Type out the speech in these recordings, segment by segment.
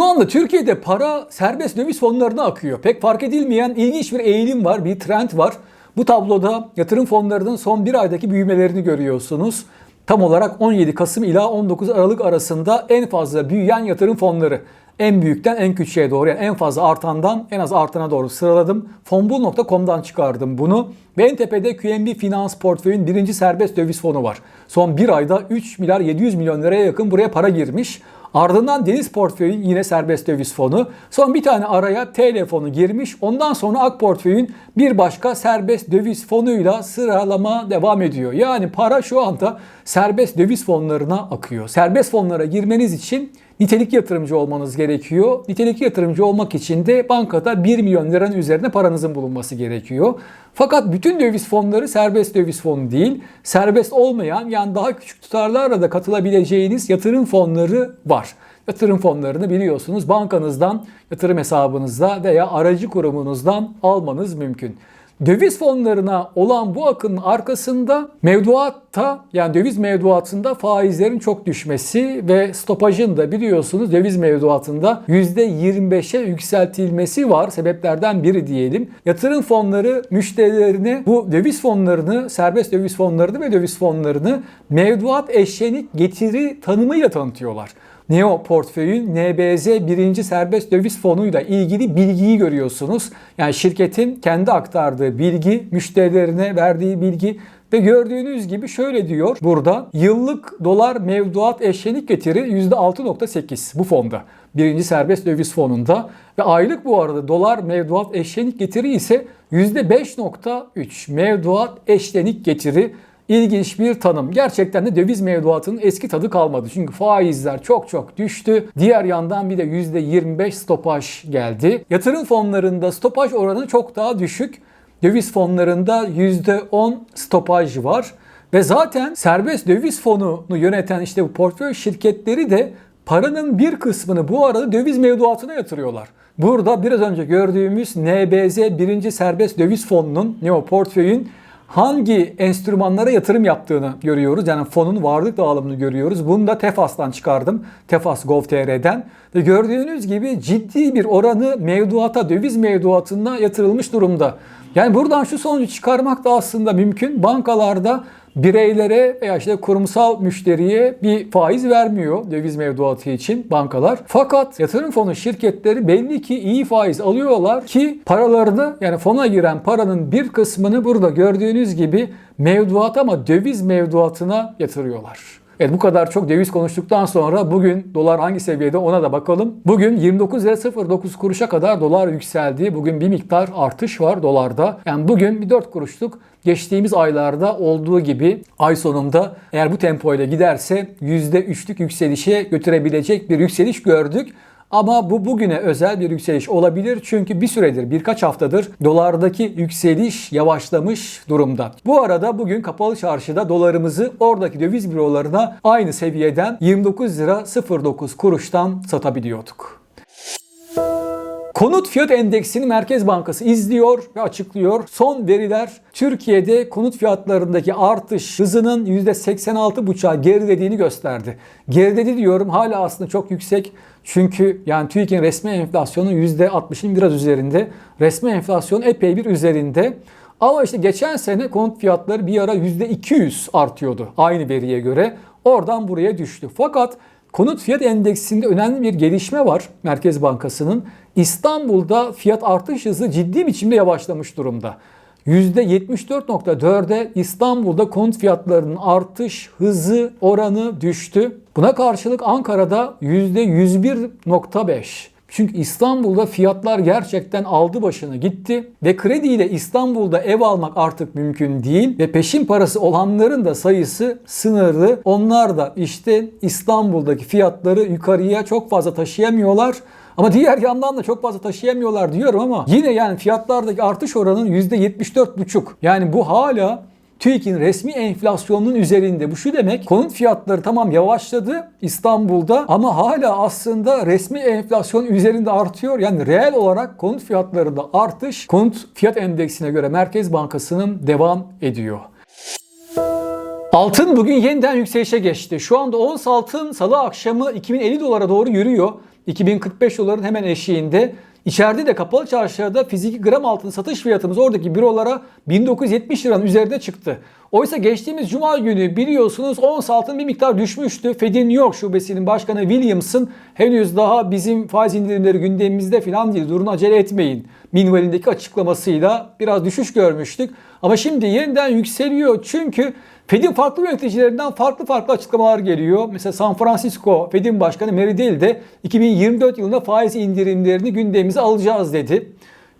Şu anda Türkiye'de para serbest döviz fonlarına akıyor. Pek fark edilmeyen ilginç bir eğilim var, bir trend var. Bu tabloda yatırım fonlarının son bir aydaki büyümelerini görüyorsunuz. Tam olarak 17 Kasım ila 19 Aralık arasında en fazla büyüyen yatırım fonları. En büyükten en küçüğe doğru yani en fazla artandan en az artana doğru sıraladım. Fonbul.com'dan çıkardım bunu. Ve en tepede QNB Finans Portföy'ün birinci serbest döviz fonu var. Son bir ayda 3 milyar 700 milyon liraya yakın buraya para girmiş. Ardından Deniz Portföy'ün yine serbest döviz fonu. Son bir tane araya TL fonu girmiş. Ondan sonra Ak Portföy'ün bir başka serbest döviz fonuyla sıralama devam ediyor. Yani para şu anda serbest döviz fonlarına akıyor. Serbest fonlara girmeniz için nitelikli yatırımcı olmanız gerekiyor. Nitelikli yatırımcı olmak için de bankada 1 milyon liranın üzerinde paranızın bulunması gerekiyor. Fakat bütün döviz fonları serbest döviz fonu değil. Serbest olmayan yani daha küçük tutarlarla da katılabileceğiniz yatırım fonları var. Yatırım fonlarını biliyorsunuz bankanızdan, yatırım hesabınızda veya aracı kurumunuzdan almanız mümkün. Döviz fonlarına olan bu akının arkasında mevduatta yani döviz mevduatında faizlerin çok düşmesi ve stopajın da biliyorsunuz döviz mevduatında %25'e yükseltilmesi var. Sebeplerden biri diyelim. Yatırım fonları müşterilerine bu döviz fonlarını, serbest döviz fonlarını ve döviz fonlarını mevduat eşlenik getiri tanımıyla tanıtıyorlar. Neo portföyün NBZ birinci serbest döviz fonuyla ilgili bilgiyi görüyorsunuz. Yani şirketin kendi aktardığı bilgi, müşterilerine verdiği bilgi ve gördüğünüz gibi şöyle diyor burada yıllık dolar mevduat eşlenik getiri %6.8 bu fonda. Birinci serbest döviz fonunda ve aylık bu arada dolar mevduat eşlenik getiri ise %5.3 mevduat eşlenik getiri İlginç bir tanım. Gerçekten de döviz mevduatının eski tadı kalmadı. Çünkü faizler çok çok düştü. Diğer yandan bir de %25 stopaj geldi. Yatırım fonlarında stopaj oranı çok daha düşük. Döviz fonlarında %10 stopaj var. Ve zaten serbest döviz fonunu yöneten işte bu portföy şirketleri de paranın bir kısmını bu arada döviz mevduatına yatırıyorlar. Burada biraz önce gördüğümüz NBZ birinci serbest döviz fonunun Neo portföyün hangi enstrümanlara yatırım yaptığını görüyoruz. Yani fonun varlık dağılımını görüyoruz. Bunu da Tefas'tan çıkardım. Tefas Gov.tr'den. Ve gördüğünüz gibi ciddi bir oranı mevduata, döviz mevduatına yatırılmış durumda. Yani buradan şu sonucu çıkarmak da aslında mümkün. Bankalarda bireylere veya işte kurumsal müşteriye bir faiz vermiyor döviz mevduatı için bankalar. Fakat yatırım fonu şirketleri belli ki iyi faiz alıyorlar ki paralarını yani fona giren paranın bir kısmını burada gördüğünüz gibi mevduat ama döviz mevduatına yatırıyorlar. Evet bu kadar çok döviz konuştuktan sonra bugün dolar hangi seviyede ona da bakalım. Bugün 29 lira 09 kuruşa kadar dolar yükseldi. Bugün bir miktar artış var dolarda. Yani bugün bir 4 kuruşluk geçtiğimiz aylarda olduğu gibi ay sonunda eğer bu tempoyla giderse %3'lük yükselişe götürebilecek bir yükseliş gördük. Ama bu bugüne özel bir yükseliş olabilir. Çünkü bir süredir, birkaç haftadır dolardaki yükseliş yavaşlamış durumda. Bu arada bugün kapalı çarşıda dolarımızı oradaki döviz bürolarına aynı seviyeden 29 lira 09 kuruştan satabiliyorduk. Konut fiyat endeksini Merkez Bankası izliyor ve açıklıyor. Son veriler Türkiye'de konut fiyatlarındaki artış hızının %86,5'a gerilediğini gösterdi. Geriledi diyorum hala aslında çok yüksek. Çünkü yani TÜİK'in resmi enflasyonu %60'ın biraz üzerinde. Resmi enflasyon epey bir üzerinde. Ama işte geçen sene konut fiyatları bir ara %200 artıyordu aynı veriye göre. Oradan buraya düştü. Fakat konut fiyat endeksinde önemli bir gelişme var Merkez Bankası'nın. İstanbul'da fiyat artış hızı ciddi biçimde yavaşlamış durumda. %74.4'e İstanbul'da konut fiyatlarının artış hızı oranı düştü. Buna karşılık Ankara'da %101.5. Çünkü İstanbul'da fiyatlar gerçekten aldı başını gitti ve krediyle İstanbul'da ev almak artık mümkün değil ve peşin parası olanların da sayısı sınırlı. Onlar da işte İstanbul'daki fiyatları yukarıya çok fazla taşıyamıyorlar. Ama diğer yandan da çok fazla taşıyamıyorlar diyorum ama yine yani fiyatlardaki artış oranının %74,5. Yani bu hala TÜİK'in resmi enflasyonunun üzerinde. Bu şu demek konut fiyatları tamam yavaşladı İstanbul'da ama hala aslında resmi enflasyon üzerinde artıyor. Yani reel olarak konut fiyatlarında artış konut fiyat endeksine göre Merkez Bankası'nın devam ediyor. Altın bugün yeniden yükselişe geçti. Şu anda ons altın salı akşamı 2050 dolara doğru yürüyor. 2045 doların hemen eşiğinde. İçeride de kapalı çarşıda fiziki gram altın satış fiyatımız oradaki bürolara 1970 liranın üzerinde çıktı. Oysa geçtiğimiz cuma günü biliyorsunuz ons altın bir miktar düşmüştü. Fed'in New York şubesinin başkanı Williamson henüz daha bizim faiz indirimleri gündemimizde falan değil durun acele etmeyin. minvalindeki açıklamasıyla biraz düşüş görmüştük. Ama şimdi yeniden yükseliyor çünkü Fed'in farklı yöneticilerinden farklı farklı açıklamalar geliyor. Mesela San Francisco Fed'in başkanı Mary Daly de 2024 yılında faiz indirimlerini gündemimize alacağız dedi.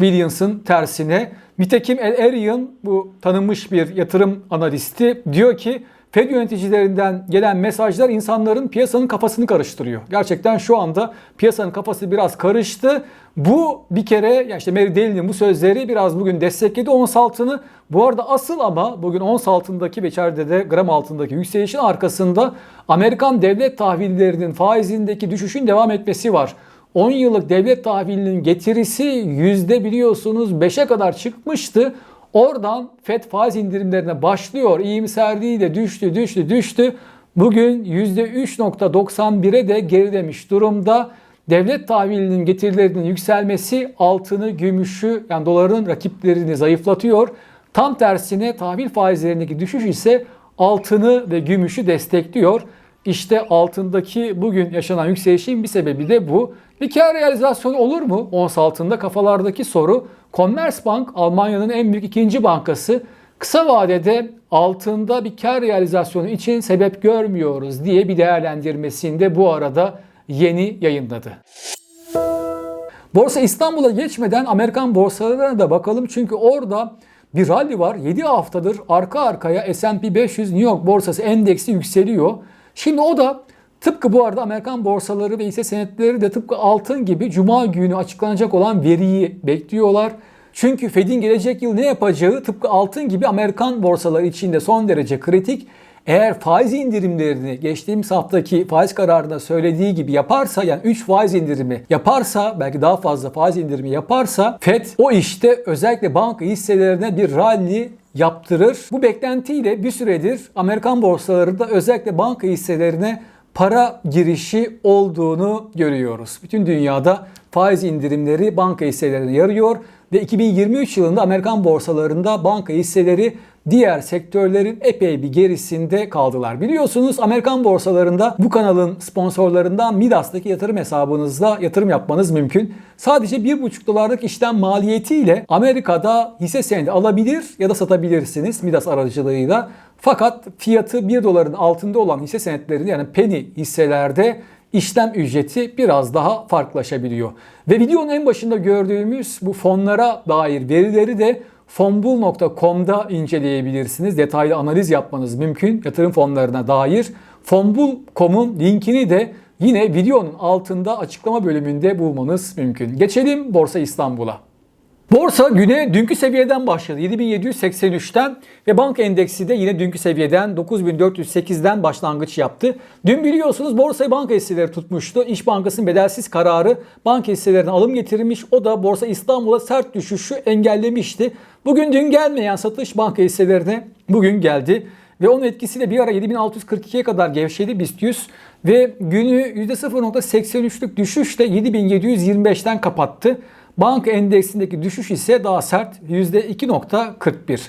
Williams'ın tersine. Nitekim El Arian bu tanınmış bir yatırım analisti diyor ki Fed yöneticilerinden gelen mesajlar insanların piyasanın kafasını karıştırıyor. Gerçekten şu anda piyasanın kafası biraz karıştı. Bu bir kere ya işte Mary Daly'nin bu sözleri biraz bugün destekledi ons altını. Bu arada asıl ama bugün ons altındaki ve içeride de gram altındaki yükselişin arkasında Amerikan devlet tahvillerinin faizindeki düşüşün devam etmesi var. 10 yıllık devlet tahvilinin getirisi yüzde biliyorsunuz 5'e kadar çıkmıştı. Oradan FED faiz indirimlerine başlıyor. İyimserliği de düştü, düştü, düştü. Bugün %3.91'e de gerilemiş durumda. Devlet tahvilinin getirilerinin yükselmesi altını, gümüşü yani doların rakiplerini zayıflatıyor. Tam tersine tahvil faizlerindeki düşüş ise altını ve gümüşü destekliyor. İşte altındaki bugün yaşanan yükselişin bir sebebi de bu. Bir kar realizasyonu olur mu? Ons altında kafalardaki soru. Commerzbank Almanya'nın en büyük ikinci bankası kısa vadede altında bir kar realizasyonu için sebep görmüyoruz diye bir değerlendirmesinde bu arada yeni yayınladı. Borsa İstanbul'a geçmeden Amerikan borsalarına da bakalım çünkü orada bir rally var. 7 haftadır arka arkaya S&P 500 New York borsası endeksi yükseliyor. Şimdi o da tıpkı bu arada Amerikan borsaları ve hisse senetleri de tıpkı altın gibi cuma günü açıklanacak olan veriyi bekliyorlar. Çünkü Fed'in gelecek yıl ne yapacağı tıpkı altın gibi Amerikan borsaları için de son derece kritik. Eğer faiz indirimlerini geçtiğimiz haftaki faiz kararında söylediği gibi yaparsa yani 3 faiz indirimi yaparsa belki daha fazla faiz indirimi yaparsa Fed o işte özellikle banka hisselerine bir rally yaptırır. Bu beklentiyle bir süredir Amerikan borsalarında özellikle banka hisselerine para girişi olduğunu görüyoruz. Bütün dünyada faiz indirimleri banka hisselerine yarıyor ve 2023 yılında Amerikan borsalarında banka hisseleri diğer sektörlerin epey bir gerisinde kaldılar. Biliyorsunuz Amerikan borsalarında bu kanalın sponsorlarından Midas'taki yatırım hesabınızla yatırım yapmanız mümkün. Sadece 1,5 dolarlık işlem maliyetiyle Amerika'da hisse senedi alabilir ya da satabilirsiniz Midas aracılığıyla. Fakat fiyatı 1 doların altında olan hisse senetlerinde yani penny hisselerde işlem ücreti biraz daha farklılaşabiliyor. Ve videonun en başında gördüğümüz bu fonlara dair verileri de fonbul.com'da inceleyebilirsiniz. Detaylı analiz yapmanız mümkün yatırım fonlarına dair. Fonbul.com'un linkini de yine videonun altında açıklama bölümünde bulmanız mümkün. Geçelim Borsa İstanbul'a. Borsa güne dünkü seviyeden başladı. 7783'ten ve banka endeksi de yine dünkü seviyeden 9408'den başlangıç yaptı. Dün biliyorsunuz borsayı banka hisseleri tutmuştu. İş Bankası'nın bedelsiz kararı banka hisselerine alım getirmiş. O da Borsa İstanbul'a sert düşüşü engellemişti. Bugün dün gelmeyen satış banka hisselerine bugün geldi. Ve onun etkisiyle bir ara 7642'ye kadar gevşedi BIST 100 ve günü %0.83'lük düşüşle 7725'ten kapattı. Banka endeksindeki düşüş ise daha sert %2.41.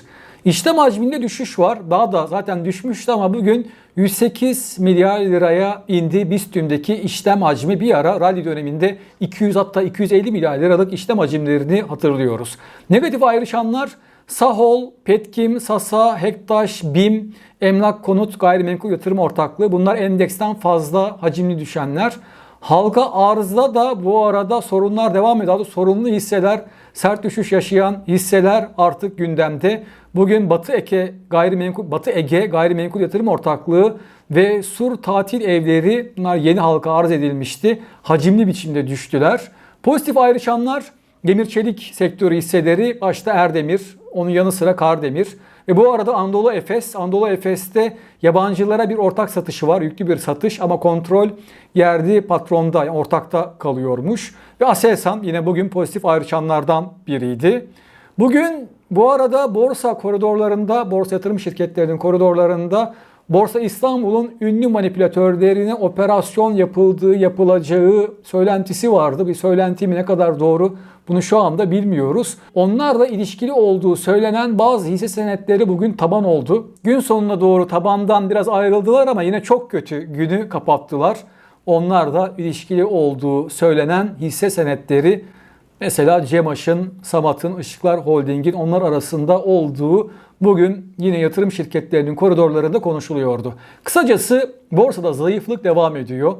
İşlem hacminde düşüş var. Daha da zaten düşmüştü ama bugün 108 milyar liraya indi BIST'ümdeki işlem hacmi bir ara rally döneminde 200 hatta 250 milyar liralık işlem hacimlerini hatırlıyoruz. Negatif ayrışanlar Sahol, Petkim, Sasa, Hektaş, BİM, Emlak Konut Gayrimenkul Yatırım Ortaklığı bunlar endeksten fazla hacimli düşenler. Halka arzda da bu arada sorunlar devam ediyor. Sorunlu hisseler, sert düşüş yaşayan hisseler artık gündemde. Bugün Batı Ege Gayrimenkul Batı Ege Gayrimenkul Yatırım Ortaklığı ve Sur Tatil Evleri bunlar yeni halka arz edilmişti. Hacimli biçimde düştüler. Pozitif ayrışanlar demir çelik sektörü hisseleri başta Erdemir, onun yanı sıra Kardemir. Ve bu arada Anadolu Efes, Anadolu Efes'te yabancılara bir ortak satışı var. Yüklü bir satış ama kontrol yerdi patronda, yani ortakta kalıyormuş. Ve Aselsan yine bugün pozitif ayrışanlardan biriydi. Bugün bu arada borsa koridorlarında, borsa yatırım şirketlerinin koridorlarında Borsa İstanbul'un ünlü manipülatörlerine operasyon yapıldığı, yapılacağı söylentisi vardı. Bir söylenti mi ne kadar doğru bunu şu anda bilmiyoruz. Onlarla ilişkili olduğu söylenen bazı hisse senetleri bugün taban oldu. Gün sonuna doğru tabandan biraz ayrıldılar ama yine çok kötü günü kapattılar. Onlar da ilişkili olduğu söylenen hisse senetleri Mesela Cemaş'ın, Samat'ın, Işıklar Holding'in onlar arasında olduğu bugün yine yatırım şirketlerinin koridorlarında konuşuluyordu. Kısacası borsada zayıflık devam ediyor.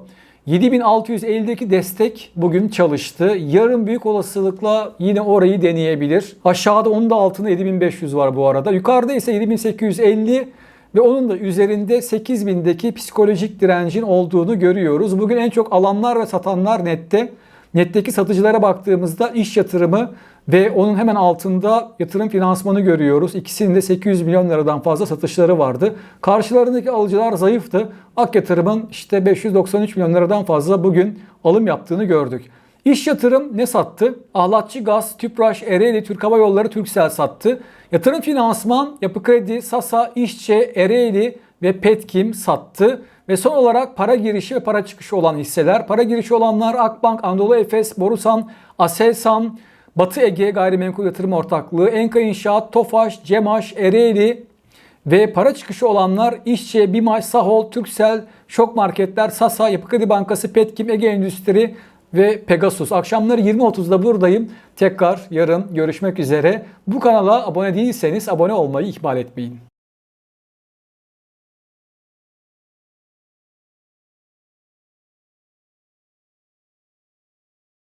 7650'deki destek bugün çalıştı. Yarın büyük olasılıkla yine orayı deneyebilir. Aşağıda onun da altında 7500 var bu arada. Yukarıda ise 7850 ve onun da üzerinde 8000'deki psikolojik direncin olduğunu görüyoruz. Bugün en çok alanlar ve satanlar nette. Netteki satıcılara baktığımızda iş yatırımı ve onun hemen altında yatırım finansmanı görüyoruz. İkisinin de 800 milyon liradan fazla satışları vardı. Karşılarındaki alıcılar zayıftı. Ak yatırımın işte 593 milyon liradan fazla bugün alım yaptığını gördük. İş yatırım ne sattı? Ahlatçı Gaz, Tüpraş, Ereğli, Türk Hava Yolları, Türksel sattı. Yatırım finansman, Yapı Kredi, Sasa, İşçe, Ereğli ve Petkim sattı. Ve son olarak para girişi ve para çıkışı olan hisseler. Para girişi olanlar Akbank, Anadolu Efes, Borusan, Aselsan, Batı Ege Gayrimenkul Yatırım Ortaklığı, Enka İnşaat, Tofaş, Cemaş, Ereğli ve para çıkışı olanlar İşçe, Bimaş, Sahol, Türksel, Şok Marketler, Sasa, Yapı Kredi Bankası, Petkim, Ege Endüstri ve Pegasus. Akşamları 20.30'da buradayım. Tekrar yarın görüşmek üzere. Bu kanala abone değilseniz abone olmayı ihmal etmeyin.